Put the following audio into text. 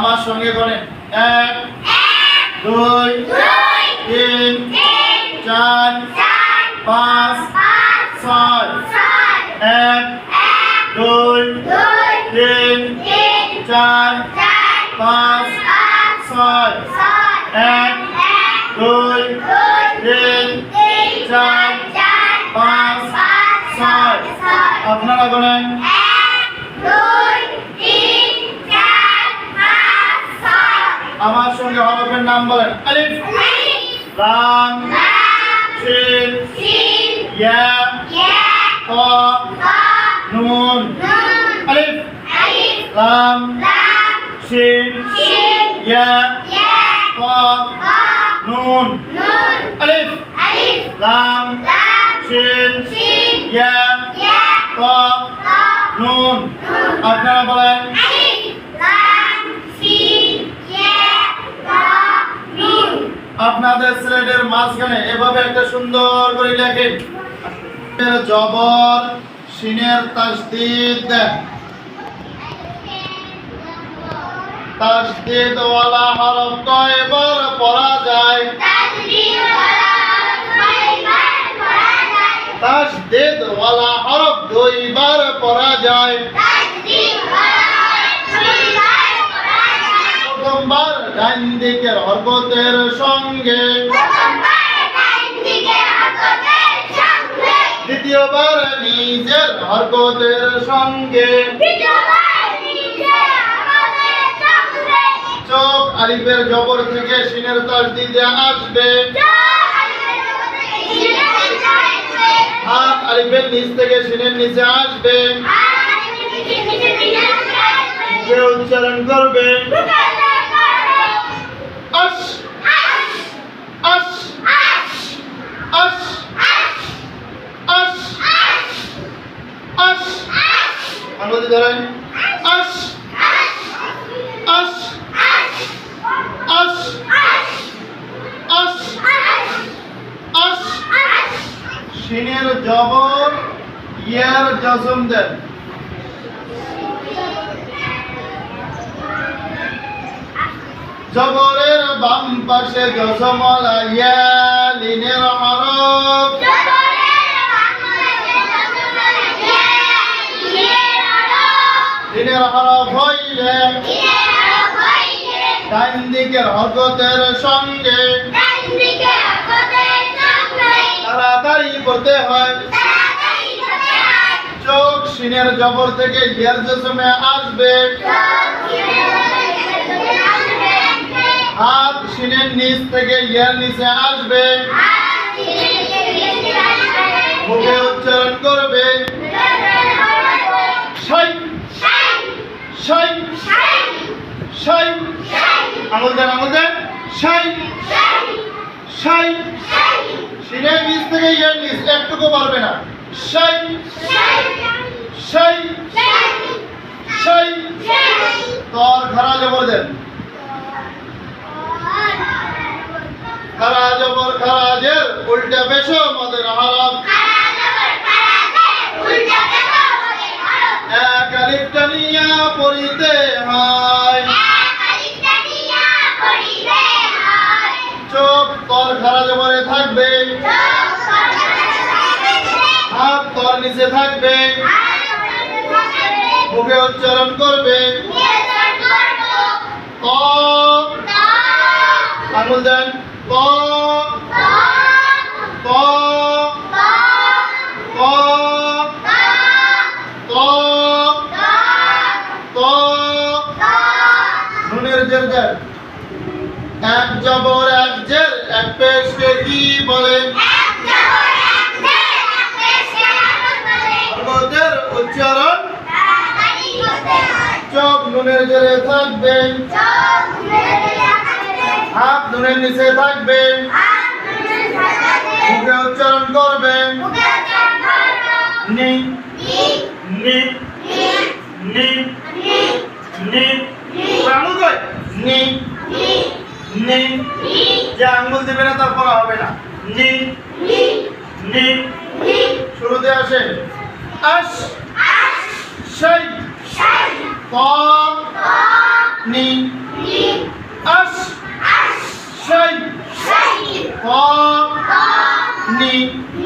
আমার সঙ্গে করেন এক, দুই, তিন, চার, পাঁচ, ছয়, এক, দুই, তিন, চার, পাঁচ, ছয়, এক, দুই, তিন, চার, পাঁচ, ছয়। আপনারা বলেন আমার সঙ্গে হরফের নাম বলেন আলিফ লাম শিন ইয়া ত নুন আলিফ লাম শিন ইয়া ত নুন আলিফ লাম শিন ইয়া ত নুন আপনারা বলেন আপনাদের স্লেটের মাঝখানে এভাবে একটা সুন্দর করে লেখেন। জবর, সিনের তাসদিদ দেন। তাসদিদ ওয়ালা হরফ কয়বার পড়া যায়? তাসদিদ ওয়ালা হরফ দুইবার পড়া যায়। ডান দিকের হরকতের সঙ্গে। দ্বিতীয়বার নিজের হরকতের সঙ্গে। চোখ আলিফের জবর থেকে সিনের তাসদিদে আসবে। হাত আলিফের নিচ থেকে সিনের নিচে আসবে। উচ্চারণ করবে। আশ আশ আশ আশ আশ আঙ্গুল দিয়ে ধরেন। আশ আশ আশ আশ আশ সিনের জবর ইয়ার জজম দেন। জবরের বাম পাশে জজমলা ইয়া লিনের হরফ লিনের হরফ হইলে ডান দিকের হরকতের সঙ্গে তাড়াতাড়ি পড়তে হয়। চোখ সিনের জবর থেকে ইয়ার জজমে আসবে। সিনের নিচ থেকে ইয়ার নিচে আসবে। মুখে উচ্চারণ করবে। আঙুল দেন আঙুল দেন। সিনের নিচ থেকে একটুকু পারবে না। তর খারা জবর দেন। খারা জবর খারাজের উল্টা বেশো মদের হারাম এক আলিফ টানিয়া পড়িতে হয়। চোখ তর খারা জবরে থাকবে। হাত তর নিচে থাকবে। মুখে উচ্চারণ করবে। আঙুল দেন। ক ক ক ক ক নুনের জের জের। এক জবর এক জের এক পেশকে কি বলে? আমাদের উচ্চারণ? চোখ নুনের জেরে থাকবে। হাত নুনের নিচে থাকবে মুখে উচ্চারণ করবে নি নি নি নি নি নি যে আঙুল দেবে না তার পড়া হবে না নি নি শুরুতে আসে আশ শাই ক নি 我，你。